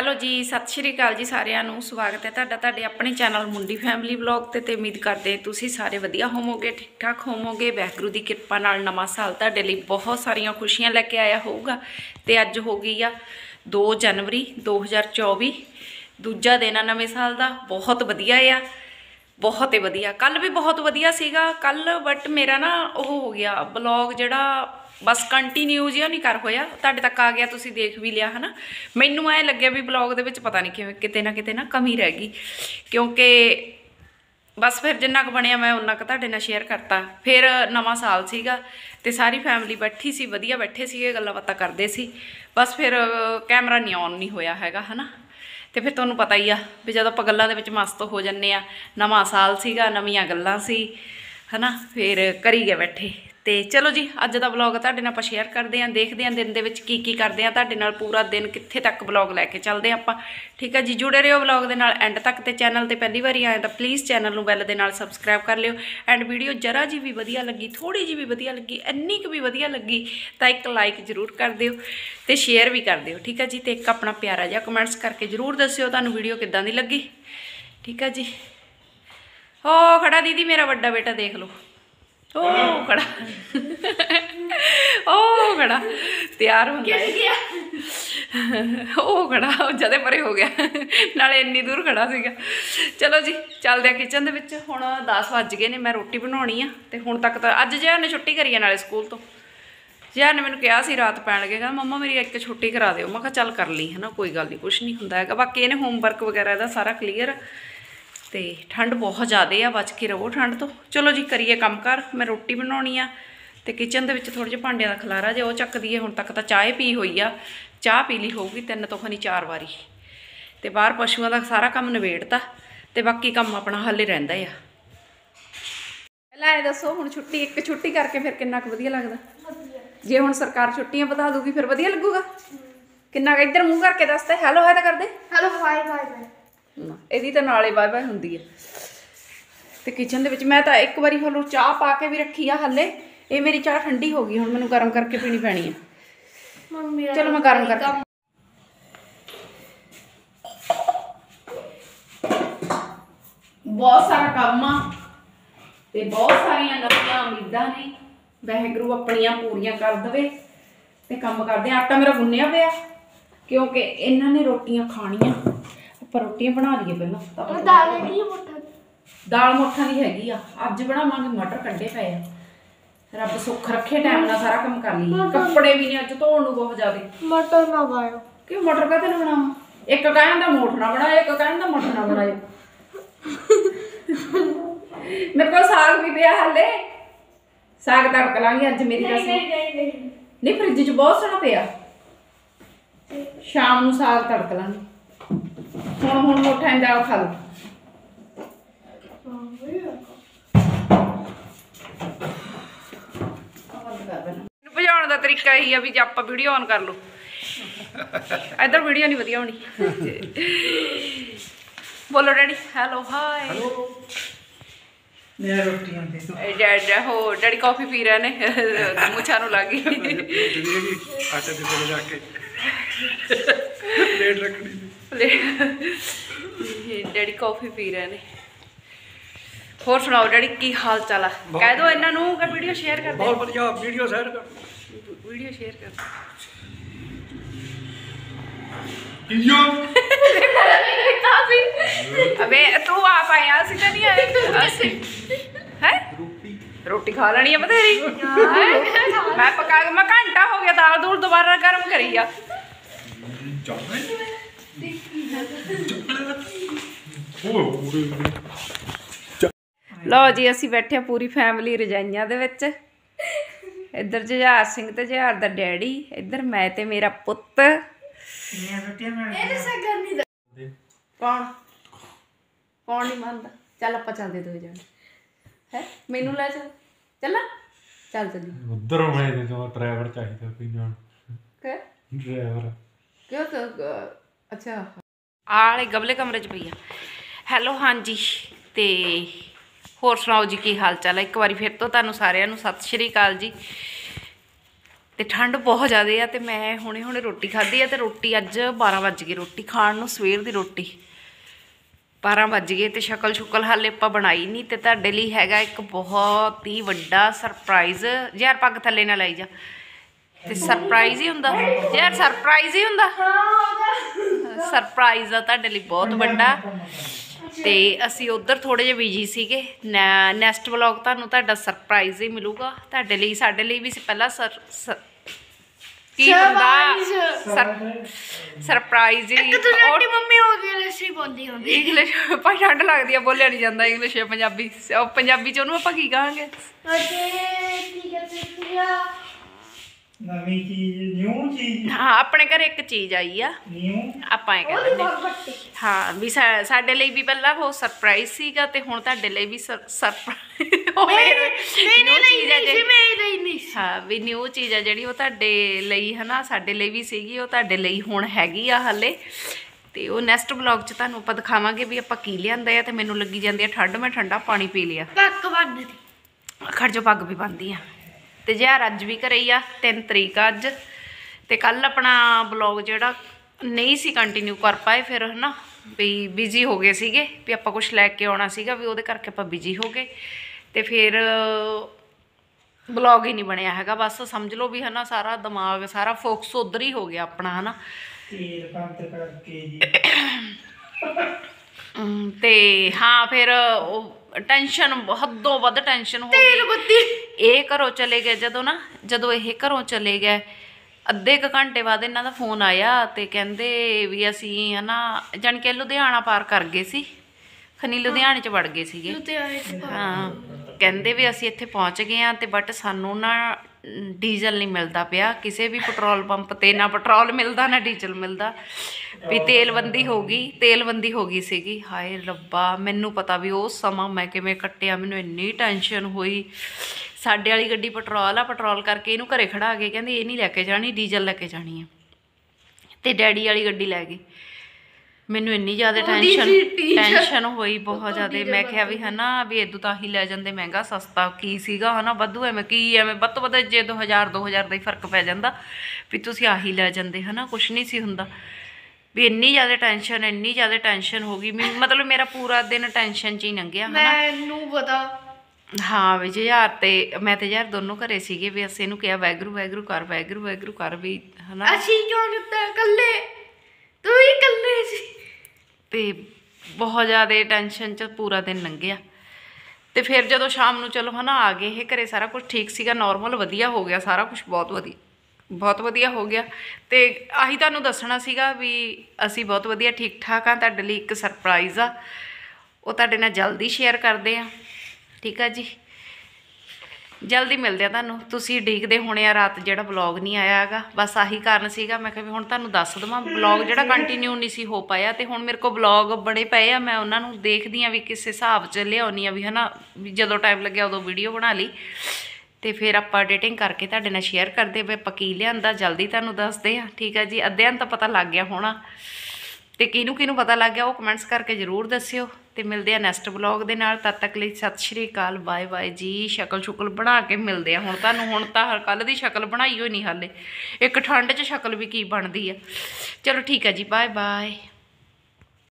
Hello ਜੀ, ਸਤਿ ਸ਼੍ਰੀ ਅਕਾਲ ਜੀ ਸਾਰਿਆਂ ਨੂੰ, ਸਵਾਗਤ ਹੈ ਤੁਹਾਡਾ, ਤੁਹਾਡੇ ਆਪਣੇ ਚੈਨਲ ਮੁੰਡੀ ਫੈਮਿਲੀ ਵਲੌਗ ਤੇ ਤੇ ਉਮੀਦ ਕਰਦੇ ਤੁਸੀਂ ਸਾਰੇ ਵਧੀਆ ਹੋਵੋਗੇ ਠੀਕ ਠਾਕ ਹੋਵੋਗੇ, ਵਾਹਿਗੁਰੂ ਦੀ ਕਿਰਪਾ ਨਾਲ ਨਵਾਂ ਸਾਲ ਤੁਹਾਡੇ ਲਈ ਬਹੁਤ ਸਾਰੀਆਂ ਖੁਸ਼ੀਆਂ ਲੈ ਕੇ ਆਇਆ ਹੋਊਗਾ। ਤੇ ਅੱਜ ਹੋ ਗਈ ਆ 2 ਜਨਵਰੀ 2024 ਦੂਜਾ ਦਿਨ ਆ ਨਵੇਂ ਸਾਲ ਦਾ, ਬਹੁਤ ਵਧੀਆ ਆ, ਬਹੁਤ ਹੀ ਵਧੀਆ। ਕੱਲ ਵੀ ਬਹੁਤ ਵਧੀਆ ਸੀਗਾ ਕੱਲ ਬਟ ਮੇਰਾ ਨਾ ਉਹ ਹੋ ਗਿਆ ਬਲੌਗ ਜਿਹੜਾ ਬਸ ਕੰਟੀਨਿਊ ਜਿਹਾ ਨਹੀਂ ਕਰ ਹੋਇਆ। ਤੁਹਾਡੇ ਤੱਕ ਆ ਗਿਆ, ਤੁਸੀਂ ਦੇਖ ਵੀ ਲਿਆ, ਹਨਾ? ਮੈਨੂੰ ਐ ਲੱਗਿਆ ਵੀ ਬਲੌਗ ਦੇ ਵਿੱਚ ਪਤਾ ਨਹੀਂ ਕਿਵੇਂ ਕਿਤੇ ਨਾ ਕਿਤੇ ਨਾ ਕਮੀ ਰਹਿ ਗਈ। ਕਿਉਂਕਿ ਬਸ ਫਿਰ ਜਿੰਨਾ ਕੁ ਬਣਿਆ ਮੈਂ ਉਹਨਾਂ ਕੁ ਤੁਹਾਡੇ ਨਾਲ ਸ਼ੇਅਰ ਕਰਤਾ। ਫਿਰ ਨਵਾਂ ਸਾਲ ਸੀਗਾ ਤੇ ਸਾਰੀ ਫੈਮਿਲੀ ਬੈਠੀ ਸੀ, ਵਧੀਆ ਬੈਠੇ ਸੀਗੇ, ਗੱਲਾਂ ਬਾਤਾਂ ਕਰਦੇ ਸੀ। ਬਸ ਫਿਰ ਕੈਮਰਾ ਨਹੀਂ ਔਨ ਨਹੀਂ ਹੋਇਆ ਹੈਗਾ, ਹਨਾ? ਤੇ ਫਿਰ ਤੁਹਾਨੂੰ ਪਤਾ ਹੀ ਆ ਵੀ ਜਦੋਂ ਆਪਾਂ ਗੱਲਾਂ ਦੇ ਵਿੱਚ ਮਸਤ ਹੋ ਜੰਨੇ ਆ, ਨਵਾਂ ਸਾਲ ਸੀਗਾ, ਨਵੀਆਂ ਗੱਲਾਂ ਸੀ, ਹਨਾ? ਫਿਰ ਕਰੀ ਗਏ ਬੈਠੇ। ਤੇ ਚਲੋ ਜੀ, ਅੱਜ ਦਾ ਵਲੌਗ ਤੁਹਾਡੇ ਨਾਲ ਆਪਾਂ ਸ਼ੇਅਰ ਕਰਦੇ ਆਂ ਦੇਖਦੇ ਆਂ ਦਿਨ ਦੇ ਵਿੱਚ ਕੀ ਕੀ ਕਰਦੇ ਆਂ ਤੁਹਾਡੇ ਨਾਲ ਪੂਰਾ ਦਿਨ ਕਿੱਥੇ ਤੱਕ ਵਲੌਗ ਲੈ ਕੇ ਚੱਲਦੇ ਆਂ ਆਪਾਂ। ਠੀਕ ਆ ਜੀ, ਜੁੜੇ ਰਹੋ ਵਲੌਗ ਦੇ ਨਾਲ ਐਂਡ ਤੱਕ ਤੇ ਚੈਨਲ ਤੇ ਪਹਿਲੀ ਵਾਰੀ ਆਏ ਤਾਂ ਪਲੀਜ਼ ਚੈਨਲ ਨੂੰ ਬੈਲ ਦੇ ਨਾਲ ਸਬਸਕ੍ਰਾਈਬ ਕਰ ਲਿਓ। ਐਂਡ ਵੀਡੀਓ ਜਰਾ ਜੀ ਵੀ ਵਧੀਆ ਲੱਗੀ ਥੋੜੀ ਜੀ ਵੀ ਵਧੀਆ ਲੱਗੀ, ਇੰਨੀ ਕੁ ਵੀ ਵਧੀਆ ਲੱਗੀ, ਤਾਂ ਇੱਕ ਲਾਈਕ ਜ਼ਰੂਰ ਕਰ ਦਿਓ ਤੇ ਸ਼ੇਅਰ ਵੀ ਕਰ ਦਿਓ। ਠੀਕ ਆ ਜੀ, ਤੇ ਇੱਕ ਆਪਣਾ ਪਿਆਰਾ ਜਿਹਾ ਕਮੈਂਟਸ ਕਰਕੇ ਜ਼ਰੂਰ ਦੱਸਿਓ ਤੁਹਾਨੂੰ ਵੀਡੀਓ ਕਿੱਦਾਂ ਦੀ ਲੱਗੀ। ਠੀਕ ਆ ਜੀ। ਹੋ, ਖੜਾ ਦੀਦੀ, ਮੇਰਾ ਵੱਡਾ ਬੇਟਾ ਦੇਖ ਲਓ। ਉਹ ਖੜਾ। ਉਹ ਖੜਾ। ਤਿਆਰ ਹੁੰਦਾ ਹੈ ਉਹ ਖੜਾ ਉਹ ਜਦੇ ਪਰੇ ਹੋ ਗਿਆ। ਨਾਲੇ ਇੰਨੀ ਦੂਰ ਖੜਾ ਸੀਗਾ। ਚਲੋ ਜੀ ਚੱਲਦੇ ਆ ਕਿਚਨ ਦੇ ਵਿੱਚ। ਹੁਣ 10 ਵੱਜ ਗਏ ਨੇ ਮੈਂ ਰੋਟੀ ਬਣਾਉਣੀ ਆ। ਤੇ ਹੁਣ ਤੱਕ ਤਾਂ ਅੱਜ ਜਿਆ ਨੇ ਛੁੱਟੀ ਕਰੀ ਆ ਨਾਲੇ ਸਕੂਲ ਤੋਂ। ਜਿਆ ਨੇ ਮੈਨੂੰ ਕਿਹਾ ਸੀ ਰਾਤ ਪੈਣ ਲੱਗੇ। ਕਹਿੰਦਾ ਮੰਮਾ ਮੇਰੀ ਇੱਕ ਛੁੱਟੀ ਕਰਾ ਦਿਓ। ਮੈਂ ਕਿਹਾ ਚੱਲ ਕਰ ਲਈ ਹਨਾ ਕੋਈ ਗੱਲ ਨਹੀਂ ਕੁਝ ਨਹੀਂ ਹੁੰਦਾ ਹੈਗਾ। ਬਾਕੀ ਇਹਨੇ ਹੋਮਵਰਕ ਵਗੈਰਾ ਇਹਦਾ ਸਾਰਾ ਕਲੀਅਰ ਤੇ ਠੰਡ ਬਹੁਤ ਜ਼ਿਆਦੇ ਆ, ਬਚ ਕੇ ਰਹੋ ਠੰਡ ਤੋਂ। ਚਲੋ ਜੀ, ਕਰੀਏ ਕੰਮ ਕਰ, ਮੈਂ ਰੋਟੀ ਬਣਾਉਣੀ ਆ ਤੇ ਕਿਚਨ ਦੇ ਵਿੱਚ ਥੋੜੇ ਜਿਹੇ ਭਾਂਡਿਆਂ ਦਾ ਖਲਾਰਾ ਜੇ ਉਹ ਚੱਕਦੀ ਹੈ ਹੁਣ ਤੱਕ ਤਾਂ ਚਾਹ ਪੀ ਹੋਈ ਆ। ਚਾਹ ਪੀ ਲਈ ਹੋਊਗੀ ਤਿੰਨ ਤੋਂ ਖਣੀ ਚਾਰ ਵਾਰੀ। ਤੇ ਬਾਹਰ ਪਸ਼ੂਆਂ ਦਾ ਸਾਰਾ ਕੰਮ ਨਿਬੇੜਤਾ ਤੇ ਬਾਕੀ ਕੰਮ ਆਪਣਾ ਹਾਲੇ ਰਹਿੰਦਾ ਆ। ਪਹਿਲਾਂ ਇਹ ਦੱਸੋ, ਹੁਣ ਛੁੱਟੀ, ਇੱਕ ਛੁੱਟੀ ਕਰਕੇ ਫਿਰ ਕਿੰਨਾ ਕੁ ਵਧੀਆ ਲੱਗਦਾ? ਜੇ ਹੁਣ ਸਰਕਾਰ ਛੁੱਟੀਆਂ ਵਧਾ ਦੂਗੀ, ਫਿਰ ਵਧੀਆ ਲੱਗੂਗਾ? ਕਿੰਨਾ ਕੁ ਇੱਧਰ ਮੂੰਹ ਕਰਕੇ ਦੱਸਦਾ ਹੈਲੋ ਹਾਏ ਤਾਂ ਕਰਦੇ। ਹੈਲੋ ਹਾਏ ਬਾਏ ਬਾਏ ਨਾ, ਇਹਦੀ ਤਾਂ ਨਾਲੇ ਬਾਏ ਬਾਏ ਹੁੰਦੀ ਹੈ ਤੇ ਕਿਚਨ ਦੇ ਵਿੱਚ ਮੈਂ ਤਾਂ ਇੱਕ ਵਾਰੀ ਹੁਣ ਚਾਹ ਪਾ ਕੇ ਵੀ ਰੱਖੀ ਆ ਹੱਲੇ। ਇਹ ਮੇਰੀ ਚਾਹ ਠੰਡੀ ਹੋ ਗਈ ਹੁਣ ਮੈਨੂੰ ਗਰਮ ਕਰਕੇ ਪੀਣੀ ਪੈਣੀ ਹੈ ਮੰਮੀ ਚਲੋ ਮੈਂ ਗਰਮ ਕਰਕੇ ਬਹੁਤ ਸਾਰਾ ਕੰਮ ਆ। ਤੇ ਬਹੁਤ ਸਾਰੀਆਂ ਨਵੀਆਂ ਉਮੀਦਾਂ ਨੇ। ਵਾਹਿਗੁਰੂ ਆਪਣੀਆਂ ਪੂਰੀਆਂ ਕਰ ਦਵੇ। ਤੇ ਕੰਮ ਕਰਦੇ ਆਟਾ ਮੇਰਾ ਗੁੰਨਿਆ ਪਿਆ। ਕਿਉਂਕਿ ਇਹਨਾਂ ਨੇ ਰੋਟੀਆਂ ਖਾਣੀਆਂ। ਆਪਾਂ ਰੋਟੀਆਂ ਬਣਾ ਲਈਏ ਪਹਿਲਾਂ। ਤਾਂ ਦਾਲ ਨਹੀਂ ਮੁੱਠਾ। ਦਾਲ ਮੋਠਾਂ ਦੀ ਹੈਗੀ ਆ। ਅੱਜ ਬਣਾਵਾਂਗੇ ਮਟਰ ਕੱਢੇ ਪਏ ਆ। ਰੱਬ ਸੁੱਖ ਰੱਖੇ ਟਾਈਮ ਨਾਲ ਸਾਰਾ ਕੰਮ ਕਰ ਲਈ ਕੱਪੜੇ ਵੀ ਨੇ ਅੱਜ ਧੋਣ ਨੂੰ ਬਹੁਤ ਜ਼ਿਆਦੇ। ਮਟਰ ਨਾ ਬਾਇਓ ਕਿ ਮਟਰ ਕਾਹਤੇ ਨਾ ਬਣਾਵਾਂ? ਇੱਕ ਕਹਿੰਦਾ ਮੋਠ ਨਾ ਬਣਾਏ ਇੱਕ ਕਹਿੰਦਾ ਮਟਰ ਨਾ ਬਣਾਏ ਮੇਰੇ ਕੋਲ ਸਾਗ ਵੀ ਪਿਆ ਹਾਲੇ। ਸਾਗ ਤੜਕ ਲਾਂਗੇ ਅੱਜ ਮੇਰੀ ਕਸਮ ਨਹੀਂ ਨਹੀਂ ਨਹੀਂ। ਨਹੀਂ ਫ੍ਰਿਜ 'ਚ ਬਹੁਤ ਸਾਰਾ ਪਿਆ। ਸ਼ਾਮ ਨੂੰ ਸਾਗ ਤੜਕ ਲਾਂਗੇ। ਹੁਣ ਹੁਣ ਮੋਠਾ ਇੰਦਾ ਖਾ ਲਓ। ਮੈਨੂੰ ਭਜਾਉਣ ਦਾ ਤਰੀਕਾ ਇਹੀ ਆ ਵੀ ਜੇ ਆਪਾਂ ਵੀਡੀਓ ਔਨ ਕਰ ਲਓ। ਇਧਰ ਵੀਡੀਓ ਨਹੀਂ ਵਧੀਆ ਹੋਣੀ। ਬੋਲੋ ਡੈਡੀ। ਹੈਲੋ ਹਾਈ ਮੈਂ ਰੋਟੀਆਂ ਦੇ ਦੋ ਡੈਡ ਹੋ ਡੈਡੀ ਕਾਫੀ ਪੀ ਰਹੇ ਨੇ। ਮੁੱਛਾਂ ਨੂੰ ਲੱਗ ਗਈ। ਜਿਹੜੀ ਆਟੇ ਦੇ ਕੋਲ ਜਾ ਕੇ। ਪਲੇਟ ਰੱਖਣੀ। ਡੈਡੀ ਕਾਫੀ ਪੀ ਰਹੇ ਨੇ। ਹੋਰ ਸੁਣਾਓ ਡੈਡੀ ਕੀ ਹਾਲ ਚਾਲ ਆ? ਕਹਿ ਦਿਓ ਇਹਨਾਂ ਨੂੰ ਕਿ ਵੀਡੀਓ ਸ਼ੇਅਰ ਕਰ ਬਹੁਤ ਵਧੀਆ ਵੀਡੀਓ ਸ਼ੇਅਰ ਕਰ। ਵੀਡੀਓ ਸ਼ੇਅਰ ਕਰ। ਵੀਡੀਓ ਅਬੇ ਤੂੰ ਆਪ ਆਇਆ ਸੀ ਤਾਂ ਨਹੀਂ ਆਏ ਅਸੀਂ ਹੈ? ਰੋਟੀ। ਰੋਟੀ ਖਾ ਲੈਣੀ ਆ ਬਥੇਰੀ। ਮੈਂ ਪਕਾ ਕੇ ਮੈਂ ਘੰਟਾ ਹੋ ਗਿਆ ਦਾਲ ਦੂਲ ਦੁਬਾਰਾ ਗਰਮ ਕਰੀ ਆ। ਜਾਣਾ ਉਹ ਪੂਰੇ ਲਓ ਜੀ ਅਸੀਂ ਬੈਠੇ ਆ ਪੂਰੀ ਫੈਮਿਲੀ ਰਜਾਈਆਂ ਦੇ ਵਿੱਚ। ਇੱਧਰ ਜੁਝਾਰ ਸਿੰਘ ਤੇ ਜੁਝਾਰ ਦਾ ਡੈਡੀ ਇੱਧਰ ਮੈਂ ਤੇ ਮੇਰਾ ਪੁੱਤ। ਇਹਨੇ ਸਗਰ ਨਹੀਂ ਦਾ ਕੌਣ? ਕੌਣ ਨਹੀਂ ਮੰਨਦਾ? ਚੱਲ ਆਪਾਂ ਚੱਲਦੇ ਦੋ ਜਣੇ। ਹੈ? ਮੈਨੂੰ ਲੈ ਚੱਲ। ਚੱਲਾਂ? ਚੱਲ ਚੱਲੀ ਉਧਰ ਮੈਂ ਤੇ ਜੋ ਡਰਾਈਵਰ ਚਾਹੀਦਾ ਕੋਈ ਨਾ ਕਿ ਡਰਾਈਵਰ ਕਿਉਂ? ਕਿ ਕ- ਅੱਛਾ। ਆਲੇ ਗਮਲੇ ਕਮਰੇ 'ਚ ਪਈ ਆ। ਹੈਲੋ ਹਾਂਜੀ। ਤੇ ਹੋਰ ਸੁਣਾਓ ਜੀ ਕੀ ਹਾਲ ਚਾਲ ਹੈ? ਇੱਕ ਵਾਰੀ ਫਿਰ ਤੋਂ ਤੁਹਾਨੂੰ ਸਾਰਿਆਂ ਨੂੰ ਸਤਿ ਸ਼੍ਰੀ ਅਕਾਲ ਜੀ। ਤੇ ਠੰਡ ਬਹੁਤ ਜ਼ਿਆਦਾ ਆ ਤੇ ਮੈਂ ਹੁਣੇ ਹੁਣੇ ਰੋਟੀ ਖਾਧੀ ਆ ਤੇ ਰੋਟੀ ਅੱਜ 12 ਵੱਜ ਗਏ ਰੋਟੀ ਖਾਣ ਨੂੰ ਸਵੇਰ ਦੀ ਰੋਟੀ। 12 ਵੱਜ ਗਏ ਤੇ ਸ਼ਕਲ ਸ਼ੁਕਲ ਹਾਲੇ ਆਪਾਂ ਬਣਾਈ ਨਹੀਂ ਤੇ ਤੁਹਾਡੇ ਲਈ ਹੈਗਾ ਇੱਕ ਬਹੁਤ ਹੀ ਵੱਡਾ ਸਰਪ੍ਰਾਈਜ਼ ਯਾਰ ਪੱਗ ਥੱਲੇ ਨਾ ਲਾਈ ਜਾ। ਤੇ ਸਰਪ੍ਰਾਈਜ਼ ਹੀ ਹੁੰਦਾ। ਯਾਰ ਸਰਪ੍ਰਾਈਜ਼ ਹੀ ਹੁੰਦਾ। ਸਰਪ੍ਰਾਈਜ਼ ਆ ਤੁਹਾਡੇ ਲਈ ਬਹੁਤ ਵੱਡਾ। ਤੇ ਅਸੀਂ ਉਧਰ ਥੋੜੇ ਜਿਹਾ ਬਿਜ਼ੀ ਸੀਗੇ। ਨੈਕਸਟ ਵਲੌਗ ਤੁਹਾਨੂੰ ਤੁਹਾਡਾ ਸਰਪ੍ਰਾਈਜ਼ ਹੀ ਮਿਲੂਗਾ। ਤੁਹਾਡੇ ਲਈ ਸਾਡੇ ਲਈ ਵੀ ਸੀ ਪਹਿਲਾਂ ਸਰ ਕੀ ਹੁੰਦਾ? ਸਰਪ੍ਰਾਈਜ਼ ਹੀ। ਤੂੰ ਔਰ ਸਾਡੀ ਮੰਮੀ ਹੋ ਗਈ ਲੱਸੀ ਬੋਲਦੀ ਹੁੰਦੀ। ਇੰਗਲਿਸ਼ ਪਰ ਠੰਡ ਲੱਗਦੀ ਆ ਬੋਲਿਆ ਨਹੀਂ ਜਾਂਦਾ ਇੰਗਲਿਸ਼ ਪੰਜਾਬੀ ਪੰਜਾਬੀ ਚ ਉਹਨੂੰ ਆਪਾਂ ਕੀ ਕਹਾਂਗੇ? ਅਤੇ ਕੀ ਕਹਿੰਦੇ ਸੀਗਾ ਨਵੀਂ ਚੀਜ਼ ਨਿਊ ਚੀਜ਼। ਹਾਂ ਆਪਣੇ ਘਰੇ ਇੱਕ ਚੀਜ਼ ਆਈ ਆ। ਨਿਊ। ਆਪਾਂ ਇਹ ਕਹਿੰਦੇ ਬਹੁਤ ਵੱਡੀ। ਹਾਂ ਵੀ ਸਾ- ਸਾਡੇ ਲਈ ਵੀ ਪਹਿਲਾਂ ਉਹ ਸਰਪ੍ਰਾਈਜ਼ ਸੀਗਾ ਤੇ ਹੁਣ ਤੁਹਾਡੇ ਲਈ ਵੀ ਸਰਪ੍ਰਾਈਜ਼ ਨਹੀਂ ਨਹੀਂ ਨਹੀਂ ਨਹੀਂ ਸੀ ਮੇਰੀ ਨਹੀਂ ਨਹੀਂ ਸੀ। ਹਾਂ ਵੀ ਨਿਊ ਚੀਜ਼ ਆ ਜਿਹੜੀ ਉਹ ਤੁਹਾਡੇ ਲਈ ਹਨਾ ਸਾਡੇ ਲਈ ਵੀ ਸੀਗੀ ਉਹ ਤੁਹਾਡੇ ਲਈ ਹੁਣ ਹੈਗੀ ਆ ਹਲੇ। ਤੇ ਉਹ ਨੈਕਸਟ ਵਲੌਗ 'ਚ ਤੁਹਾਨੂੰ ਆਪਾਂ ਦਿਖਾਵਾਂਗੇ ਵੀ ਆਪਾਂ ਕੀ ਲਿਆਂਦਾ ਆ ਤੇ ਮੈਨੂੰ ਲੱਗੀ ਜਾਂਦੀ ਆ ਠੰਡ ਮੈਂ ਠੰਡਾ ਪਾਣੀ ਪੀ ਲਿਆ। ਕੱਕ ਬੰਦ ਦੀ ਖੜ ਜੋ ਪੱਗ ਵੀ ਬੰਦੀ ਆ। ਤੇ ਯਾਰ ਅੱਜ ਵੀ ਘਰੇ ਹੀ ਆ 3 ਤਰੀਕ ਅੱਜ। ਤੇ ਕੱਲ ਆਪਣਾ ਬਲੌਗ ਜਿਹੜਾ ਨਹੀਂ ਸੀ ਕੰਟੀਨਿਊ ਕਰ ਪਾਏ ਫਿਰ ਹਨਾ ਵੀ ਬਿਜ਼ੀ ਹੋ ਗਏ ਸੀਗੇ ਵੀ ਆਪਾਂ ਕੁਝ ਲੈ ਕੇ ਆਉਣਾ ਸੀਗਾ ਵੀ ਉਹਦੇ ਕਰਕੇ ਆਪਾਂ ਬਿਜ਼ੀ ਹੋ ਗਏ। ਤੇ ਫਿਰ ਬਲੌਗ ਹੀ ਨਹੀਂ ਬਣਿਆ ਹੈਗਾ ਬਸ ਸਮਝ ਲਓ ਵੀ ਹਨਾ ਸਾਰਾ ਦਿਮਾਗ ਸਾਰਾ ਫੋਕਸ ਉਧਰ ਹੀ ਹੋ ਗਿਆ ਆਪਣਾ ਹਨਾ। ਤੇਲ ਪੰਤ ਕਰਕੇ ਜੀ। ਤੇ ਹਾਂ ਫਿਰ ਉਹ ਟੈਨਸ਼ਨ ਹੱਦੋਂ ਵੱਧ ਟੈਨਸ਼ਨ ਹੋ ਗਈ। ਤੇਲ ਬੱਤੀ। ਇਹ ਘਰੋਂ ਚਲੇ ਗਏ ਜਦੋਂ ਨਾ ਜਦੋਂ ਇਹ ਘਰੋਂ ਚਲੇ ਗਏ ਅੱਧੇ ਕੁ ਘੰਟੇ ਬਾਅਦ ਇਹਨਾਂ ਦਾ ਫੋਨ ਆਇਆ ਤੇ ਕਹਿੰਦੇ ਵੀ ਅਸੀਂ ਹਨਾ ਜਾਣੀ ਕਿ ਲੁਧਿਆਣਾ ਪਾਰ ਕਰ ਗਏ ਸੀ। ਖਨੀ ਲੁਧਿਆਣੇ ਚ ਵੜ ਗਏ ਸੀਗੇ। ਲੁਧਿਆਣੇ ਚ ਹਾਂ ਕਹਿੰਦੇ ਵੀ ਅਸੀਂ ਇੱਥੇ ਪਹੁੰਚ ਗਏ ਆ ਤੇ ਬਟ ਸਾਨੂੰ ਨਾ ਡੀਜ਼ਲ ਨਹੀਂ ਮਿਲਦਾ ਪਿਆ ਕਿਸੇ ਵੀ ਪੈਟਰੋਲ ਪੰਪ ਤੇ ਨਾ ਪੈਟਰੋਲ ਮਿਲਦਾ ਨਾ ਡੀਜ਼ਲ ਮਿਲਦਾ। ਵੀ ਤੇਲਬੰਦੀ ਹੋ ਗਈ ਤੇਲਬੰਦੀ ਹੋ ਗਈ ਸੀਗੀ। ਹਾਏ ਰੱਬਾ ਮੈਨੂੰ ਪਤਾ ਵੀ ਉਹ ਸਮਾਂ ਮੈਂ ਕਿਵੇਂ ਕੱਟਿਆ ਮੈਨੂੰ ਇੰਨੀ ਟੈਨਸ਼ਨ ਹੋਈ। ਸਾਡੇ ਵਾਲੀ ਗੱਡੀ ਪੈਟਰੋਲ ਆ ਪੈਟਰੋਲ ਕਰਕੇ ਇਹਨੂੰ ਘਰੇ ਖੜਾ ਕੇ ਕਹਿੰਦੇ ਇਹ ਨਹੀਂ ਲੈ ਕੇ ਜਾਣੀ ਡੀਜ਼ਲ ਲੈ ਕੇ ਜਾਣੀ ਆ। ਤੇ ਡੈਡੀ ਵਾਲੀ ਗੱਡੀ ਲੈ ਗਈ। ਮੈਨੂੰ ਇੰਨੀ ਜ਼ਿਆਦਾ ਟੈਨਸ਼ਨ। ਟੈਨਸ਼ਨ ਹੋਈ ਬਹੁਤ ਜ਼ਿਆਦਾ। ਮੈਂ ਕਿਹਾ ਵੀ ਹਨਾ ਵੀ ਇਦੋਂ ਤਾਂ ਹੀ ਲੈ ਜਾਂਦੇ ਮਹਿੰਗਾ ਸਸਤਾ ਕੀ ਸੀਗਾ ਹਨਾ? ਵਾਧੂ ਐਵੇਂ ਕੀ ਐਵੇਂ? ਵੱਧ ਤੋਂ ਵੱਧ ਜੇ 2000 2000 ਦਾ ਹੀ ਫ਼ਰਕ ਪੈ ਜਾਂਦਾ। ਵੀ ਤੁਸੀਂ ਆਹੀ ਲੈ ਜਾਂਦੇ ਹਨਾ? ਕੁਝ ਨਹੀਂ ਸੀ ਹੁੰਦਾ। ਵੀ ਇੰਨੀ ਜ਼ਿਆਦਾ ਟੈਨਸ਼ਨ ਇੰਨੀ ਜ਼ਿਆਦਾ ਟੈਨਸ਼ਨ ਹੋ ਗਈ। ਮਤਲਬ ਮੇਰਾ ਪੂਰਾ ਦਿਨ ਟੈਨਸ਼ਨ 'ਚ ਹੀ ਲੰਘਿਆ ਹਨਾ? ਮੈਨੂੰ ਪਤਾ। ਹਾਂ ਵੀ ਜੇ ਯਾਰ ਤੇ ਮੈਂ ਤੇ ਯਾਰ ਦੋਨੋਂ ਘਰੇ ਸੀਗੇ ਵੀ ਅਸੀਂ ਇਹਨੂੰ ਕਿਹਾ ਵੈਗਰੂ ਵੈਗਰੂ ਕਰ ਵੈਗਰੂ ਵੈਗਰੂ ਕਰ ਵੀ ਹਨਾ? ਅਸੀਂ ਕਿਉਂ ਨਿੱਤਾ ਕੱਲੇ ਤੂੰ ਹੀ ਕੱਲੇ ਸੀ। ਤੇ ਬਹੁਤ ਜ਼ਿਆਦਾ ਟੈਨਸ਼ਨ ਚ ਪੂਰਾ ਦਿਨ ਲੰਘਿਆ। ਤੇ ਫਿਰ ਜਦੋਂ ਸ਼ਾਮ ਨੂੰ ਚਲੋ ਹਨਾ, ਆ ਗਏ ਇਹ ਘਰੇ ਸਾਰਾ ਕੁਝ ਠੀਕ ਸੀਗਾ ਨਾਰਮਲ ਵਧੀਆ ਹੋ ਗਿਆ, ਸਾਰਾ ਕੁਝ ਬਹੁਤ ਵਧੀਆ ਬਹੁਤ ਵਧੀਆ ਹੋ ਗਿਆ। ਤੇ ਆਹੀ ਤੁਹਾਨੂੰ ਦੱਸਣਾ ਸੀਗਾ ਵੀ ਅਸੀਂ ਬਹੁਤ ਵਧੀਆ ਠੀਕ ਠਾਕ ਆ, ਤੁਹਾਡੇ ਲਈ ਇੱਕ ਸਰਪ੍ਰਾਈਜ਼ ਆ, ਉਹ ਤੁਹਾਡੇ ਨਾਲ ਜਲਦੀ ਸ਼ੇਅਰ ਕਰਦੇ ਆ। ਠੀਕ ਆ ਜੀ? ਜਲਦੀ ਮਿਲਦੇ ਆ ਤੁਹਾਨੂੰ। ਤੁਸੀਂ ਡੀਕਦੇ ਹੋਣੇ ਆ, ਰਾਤ ਜਿਹੜਾ ਵਲੌਗ ਨਹੀਂ ਆਇਆ ਹੈਗਾ। ਬਸ ਆਹੀ ਕਾਰਨ ਸੀਗਾ, ਮੈਂ ਕਿਹਾ ਵੀ ਹੁਣ ਤੁਹਾਨੂੰ ਦੱਸ ਦਵਾਂ ਵਲੌਗ ਜਿਹੜਾ ਕੰਟੀਨਿਊ ਨਹੀਂ ਸੀ ਹੋ ਪਾਇਆ ਤੇ ਹੁਣ ਮੇਰੇ ਕੋਲ ਵਲੌਗ ਬੜੇ ਪਏ ਆ, ਮੈਂ ਉਹਨਾਂ ਨੂੰ ਦੇਖਦੀ ਆ ਵੀ ਕਿਸ ਹਿਸਾਬ 'ਚ ਲਿਆਉਣੀ ਆ ਵੀ ਹਨਾ, ਵੀ ਜਦੋਂ ਟਾਈਮ ਲੱਗਿਆ ਉਦੋਂ ਵੀਡੀਓ ਬਣਾ ਲਈ। ਤੇ ਫਿਰ ਆਪਾਂ ਐਡੀਟਿੰਗ ਕਰਕੇ ਤੁਹਾਡੇ ਨਾਲ ਸ਼ੇਅਰ ਕਰਦੇ ਵੀ ਆਪਾਂ ਕੀ ਲਿਆਂਦਾ, ਜਲਦੀ ਤੁਹਾਨੂੰ ਦੱਸਦੇ ਆ, ਠੀਕ ਆ ਜੀ? ਅੱਧਿਆਂ ਨੂੰ ਤਾਂ ਪਤਾ ਲੱਗ ਗਿਆ ਹੋਣਾ। ਤੇ ਕਿਹਨੂੰ ਕਿਹਨੂੰ ਪਤਾ ਲੱਗ ਗਿਆ, ਉਹ ਕਮੈਂਟਸ ਕਰਕੇ ਜਰੂਰ ਦੱਸਿਓ। ਤੇ ਮਿਲਦੇ ਆ ਨੈਕਸਟ ਵਲੌਗ ਦੇ ਨਾਲ, ਤਦ ਤੱਕ ਲਈ ਸਤਿ ਸ਼੍ਰੀ ਅਕਾਲ ਬਾਏ ਬਾਏ ਜੀ। ਸ਼ਕਲ ਸ਼ੁਕਲ ਬਣਾ ਕੇ ਮਿਲਦੇ ਆ। ਹੁਣ ਤੁਹਾਨੂੰ, ਹੁਣ ਤਾਂ ਕੱਲ ਦੀ ਸ਼ਕਲ ਬਣਾਈ ਹੋਈ ਨਹੀਂ ਹਾਲੇ। ਇੱਕ ਠੰਡ 'ਚ ਸ਼ਕਲ ਵੀ ਕੀ ਬਣਦੀ ਆ। ਚਲੋ ਠੀਕ ਆ ਜੀ ਬਾਏ ਬਾਏ